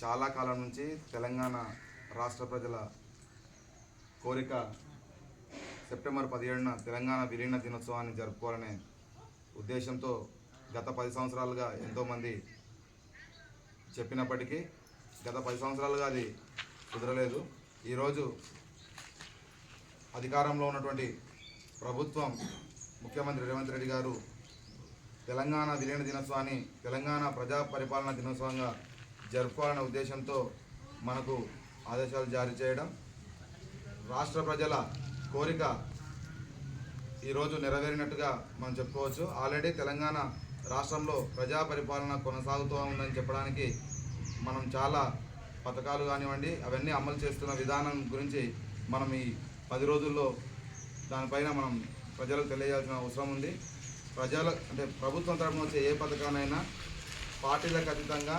చాలా కాలం నుంచి తెలంగాణ రాష్ట్ర ప్రజల కోరిక సెప్టెంబర్ పదిహేడున తెలంగాణ విలీన దినోత్సవాన్ని జరుపుకోవాలనే ఉద్దేశంతో గత పది సంవత్సరాలుగా ఎంతోమంది చెప్పినప్పటికీ గత పది సంవత్సరాలుగా అది కుదరలేదు. ఈరోజు అధికారంలో ఉన్నటువంటి ప్రభుత్వం ముఖ్యమంత్రి రేవంత్ రెడ్డి గారు తెలంగాణ విలీన దినోత్సవాన్ని తెలంగాణ ప్రజా పరిపాలన దినోత్సవంగా జరుపుకోవాలనే ఉద్దేశంతో మనకు ఆదేశాలు జారీ చేయడం రాష్ట్ర ప్రజల కోరిక ఈరోజు నెరవేరినట్టుగా మనం చెప్పుకోవచ్చు. ఆల్రెడీ తెలంగాణ రాష్ట్రంలో ప్రజా పరిపాలన కొనసాగుతూ ఉందని చెప్పడానికి మనం చాలా పథకాలు కానివ్వండి అవన్నీ అమలు చేస్తున్న విధానం గురించి మనం ఈ పది రోజుల్లో దానిపైన మనం ప్రజలకు తెలియజేయాల్సిన అవసరం ఉంది. ప్రజల అంటే ప్రభుత్వం తరఫున వచ్చే ఏ పథకానైనా పార్టీలకు అతీతంగా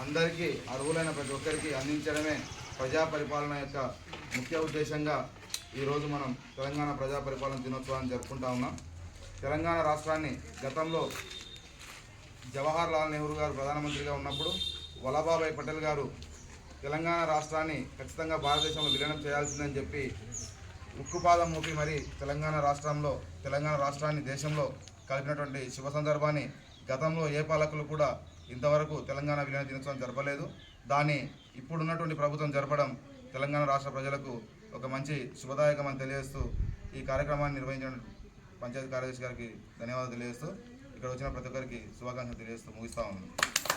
అందరికీ అర్హులైన ప్రతి ఒక్కరికి అందించడమే ప్రజా పరిపాలన యొక్క ముఖ్య ఉద్దేశంగా ఈరోజు మనం తెలంగాణ ప్రజా పరిపాలన దినోత్సవాన్ని జరుపుకుంటా ఉన్నాం. తెలంగాణ రాష్ట్రాన్ని గతంలో జవహర్ లాల్ నెహ్రూ గారు ప్రధానమంత్రిగా ఉన్నప్పుడు వల్లభాభాయ్ పటేల్ గారు తెలంగాణ రాష్ట్రాన్ని ఖచ్చితంగా భారతదేశంలో విలీనం చేయాల్సిందని చెప్పి ఉక్కుపాదం మోపి మరి తెలంగాణ రాష్ట్రంలో తెలంగాణ రాష్ట్రాన్ని దేశంలో కలిపినటువంటి శుభ సందర్భాన్ని గతంలో ఏ పాలకులు కూడా ఇంతవరకు తెలంగాణ విలీన దినోత్సవం జరపలేదు. దాన్ని ఇప్పుడున్నటువంటి ప్రభుత్వం జరపడం తెలంగాణ రాష్ట్ర ప్రజలకు ఒక మంచి శుభదాయకమని తెలియజేస్తూ ఈ కార్యక్రమాన్ని నిర్వహించిన పంచాయతీ కార్యదర్శి గారికి ధన్యవాదాలు తెలియజేస్తూ ఇక్కడ వచ్చిన ప్రతి ఒక్కరికి శుభాకాంక్షలు తెలియజేస్తూ ముగిస్తా ఉన్నాను.